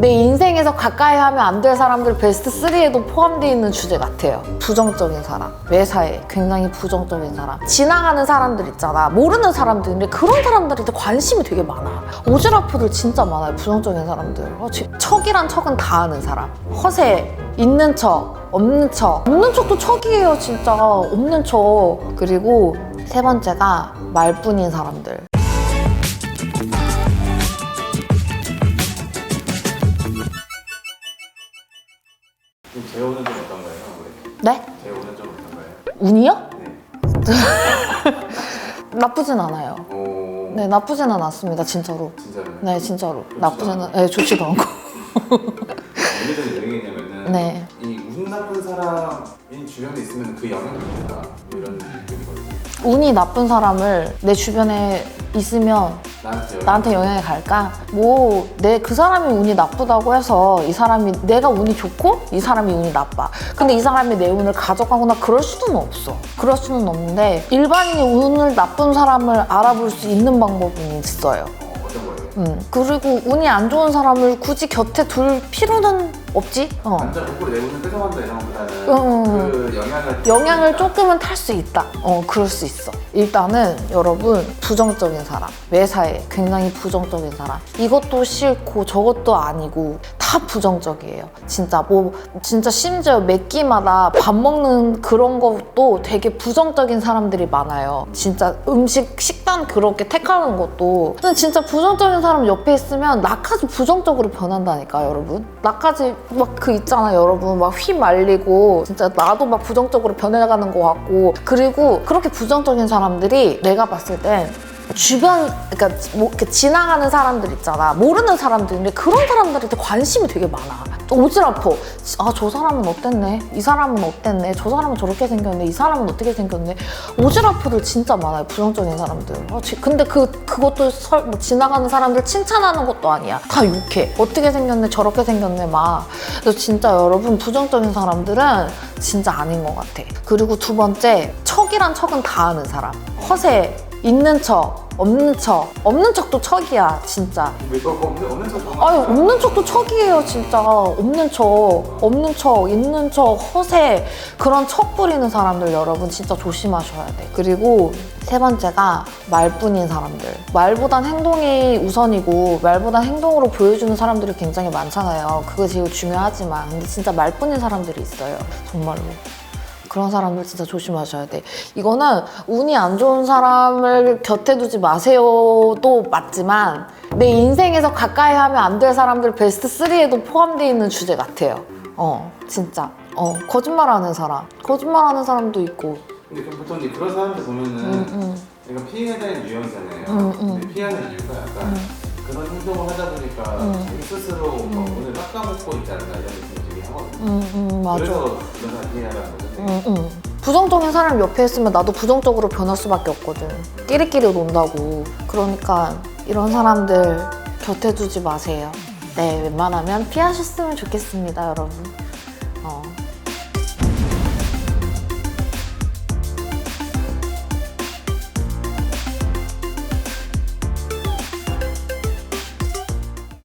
내 인생에서 가까이 하면 안 될 사람들 베스트 3에도 포함되어 있는 주제 같아요. 부정적인 사람, 매사에 굉장히 부정적인 사람, 지나가는 사람들 있잖아. 모르는 사람들인데 그런 사람들한테 관심이 되게 많아. 오지랖들 진짜 많아요. 부정적인 사람들. 어, 지- 척이란 척은 다 아는 사람. 허세, 있는 척, 없는 척. 없는 척도 척이에요, 진짜. 없는 척. 그리고 세 번째가 말뿐인 사람들. 오는 좀 어떤가요? 네? 제 오는 좀 어떤가요? 운이요? 네. 나쁘진 않아요. 오. 네, 나쁘지는 않습니다, 진짜로. 진짜로요? 네, 진짜로. 좋지도 나쁘지는, 네, 좋지도 않고. 어느 정도 얘기냐면은 네. 이 운 나쁜 사람이 주변에 있으면 그 영향이 있다 이런 느낌이거든요. 운이 나쁜 사람을 내 주변에 있으면 나한테 영향. 나한테 영향이 갈까? 뭐, 내 그 사람이 운이 나쁘다고 해서 이 사람이, 내가 운이 좋고 이 사람이 운이 나빠. 근데 이 사람이 내 운을 가져가거나 그럴 수는 없어. 그럴 수는 없는데 일반인이 운을 나쁜 사람을 알아볼 수 있는 방법은 있어요. 음, 그리고 운이 안 좋은 사람을 굳이 곁에 둘 필요는 없지? 어. 남자 거꾸로 내 운을 뺏어간다 이런 것보다는 응, 응, 그 영향을 영향을 조금은 탈 수 있다. 어, 그럴 수 있어. 일단은 여러분, 부정적인 사람, 매사에 굉장히 부정적인 사람. 이것도 싫고 저것도 아니고 다 부정적이에요. 진짜 뭐, 진짜 심지어 몇 끼마다 밥 먹는 그런 것도 되게 부정적인 사람들이 많아요. 진짜 음식, 식단 그렇게 택하는 것도. 근데 진짜 부정적인 사람 옆에 있으면 나까지 부정적으로 변한다니까, 여러분. 나까지 막 그 있잖아, 여러분. 막 휘말리고 진짜 나도 막 부정적으로 변해가는 것 같고. 그리고 그렇게 부정적인 사람들이 내가 봤을 땐 주변, 그러니까 뭐 이렇게 지나가는 사람들 있잖아. 모르는 사람들인데 그런 사람들한테 관심이 되게 많아. 오지랖어. 아, 저 사람은 어땠네? 이 사람은 어땠네? 저 사람은 저렇게 생겼네? 이 사람은 어떻게 생겼네? 오지랖들 진짜 많아요. 부정적인 사람들. 아, 지- 근데 그, 그것도 설- 뭐 지나가는 사람들 칭찬하는 것도 아니야. 다 욕해. 어떻게 생겼네? 저렇게 생겼네? 막. 그래서 진짜 여러분, 부정적인 사람들은 진짜 아닌 것 같아. 그리고 두 번째, 척이란 척은 다 아는 사람. 허세, 있는 척, 없는 척. 없는 척도 척이야, 진짜. 없는 없는 척 아유, 없는 척도 척이에요, 진짜. 없는 척, 없는 척, 있는 척, 허세. 그런 척 부리는 사람들 여러분 진짜 조심하셔야 돼. 그리고 세 번째가 말뿐인 사람들. 말보단 행동이 우선이고, 말보단 행동으로 보여주는 사람들이 굉장히 많잖아요. 그거 제일 중요하지만. 근데 진짜 말뿐인 사람들이 있어요. 정말로. 그런 사람들 진짜 조심하셔야 돼. 이거는 운이 안 좋은 사람을 곁에 두지 마세요도 맞지만 내 인생에서 가까이 하면 안 될 사람들 베스트 3에도 포함되어 있는 주제 같아요. 어, 진짜. 어, 거짓말하는 사람. 거짓말하는 사람도 있고. 근데 보통 이제 그런 사람들 보면은 음, 음. 약간 피해야 되는 유형이잖아요. 음, 음. 근데 피하는 이유가 약간 그런 행동을 하다 보니까 음. 자기 스스로 막 오늘 깎아먹고 있지 않나 이런 느낌 하거든요. 음, 음, 맞아. 그래서 사람 피해야라는 거죠. 음, 음. 부정적인 사람 옆에 있으면 나도 부정적으로 변할 수밖에 없거든. 끼리끼리 논다고. 그러니까 이런 사람들 곁에 두지 마세요. 네, 웬만하면 피하셨으면 좋겠습니다, 여러분. 어,